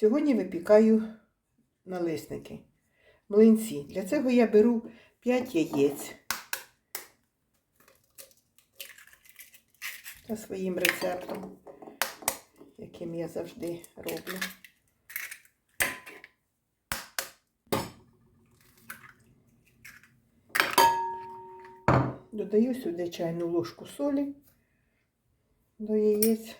Сьогодні випікаю налисники. Млинці. Для цього я беру 5 яєць. За своїм рецептом, яким я завжди роблю. Додаю сюди чайну ложку солі до яєць.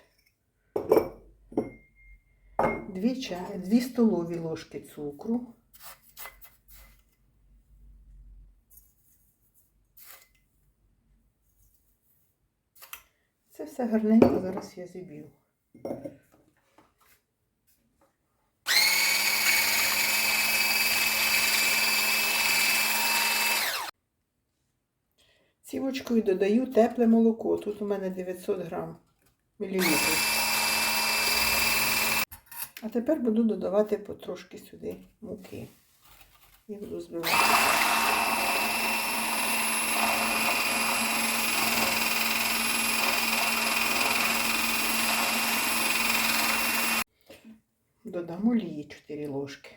Дві, чай, дві столові ложки цукру. Це все гарненько зараз я зіб'ю. Цівочкою додаю тепле молоко. Тут у мене 900 грам мілілітрів. А тепер буду додавати потрошки сюди муки. І буду збивати. Додам олії 4 ложки.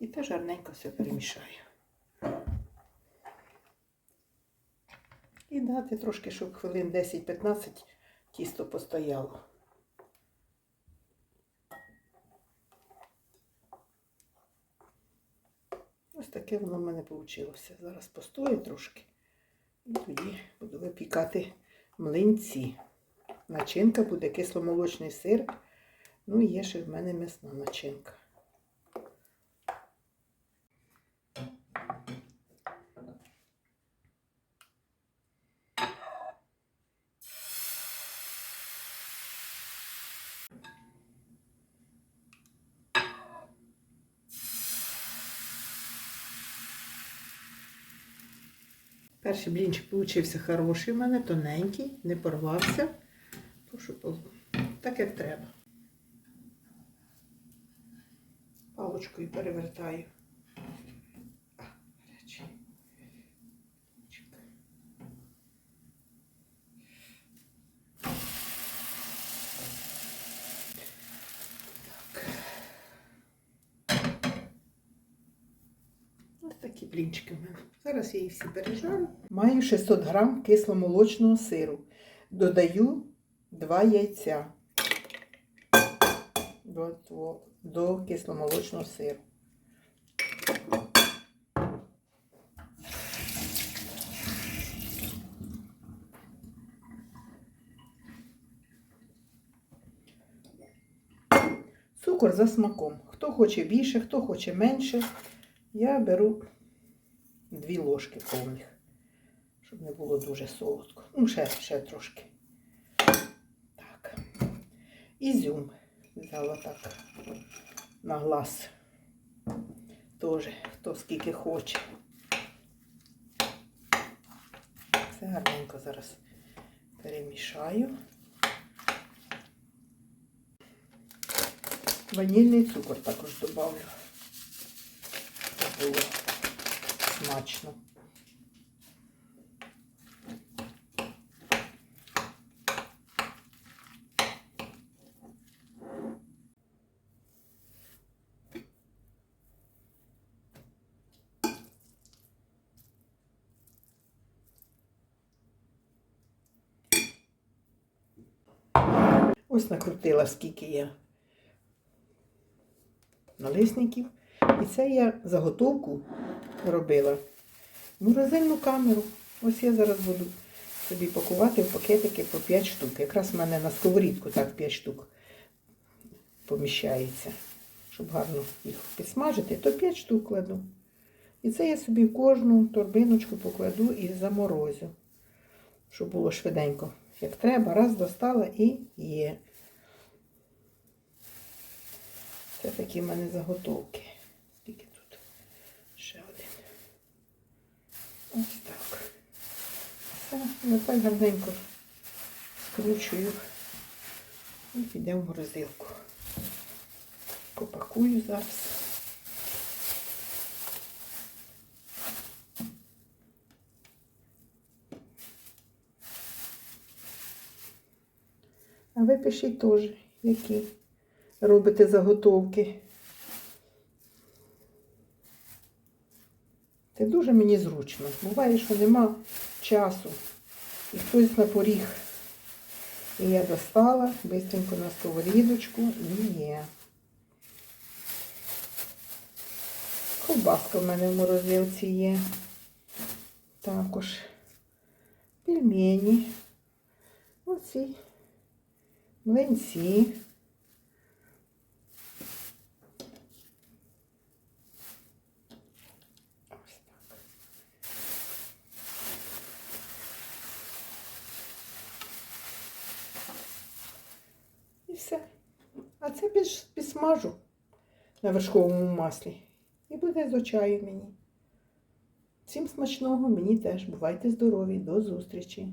І теж гарненько все перемішаю. І дати трошки, щоб хвилин 10-15 тісто постояло. Ось таке воно в мене вийшло. Зараз постоїть трошки. І тоді буду випікати млинці. Начинка буде кисломолочний сир. Ну, і є ще в мене м'ясна начинка. Перший блінчик вийшов хороший в мене, тоненький, не порвався. Так як треба. Палочкою перевертаю. Ось такі блінчики в мене. Зараз я їх всі пережарю. Маю 600 грам кисломолочного сиру. Додаю 2 яйця до, до кисломолочного сиру. Цукор за смаком. Хто хоче більше, хто хоче менше. Я беру дві ложки повних, щоб не було дуже солодко. Ну, ще, ще трошки. Так. Ізюм взяла так на глаз. Теж, хто скільки хоче. Все гарненько зараз перемішаю. Ванільний цукор також додавлю. Було смачно. Ось накрутила, скільки є налисників. І це я заготовку робила в морозильну камеру. Ось я зараз буду собі пакувати в пакетики по 5 штук. Якраз в мене на сковорідку так 5 штук поміщається. Щоб гарно їх підсмажити, то 5 штук кладу. І це я собі в кожну торбиночку покладу і заморозю, щоб було швиденько. Як треба, раз достала і є. Це такі в мене заготовки. Скільки тут? Ще один. Ось так. Я так гарненько скручую і піде в морозилку. Попакую зараз. А ви пишіть теж, які робите заготовки. Це дуже мені зручно. Буває, що нема часу. І хтось на поріг. І я достала бистренько на сковорідочку і є. Ковбаска в мене в морозилці є. Також пельмені. Оці млинці. Все. А це піш- підсмажу на вершковому маслі. І буде з очаю мені. Всім смачного, мені теж. Бувайте здорові, до зустрічі!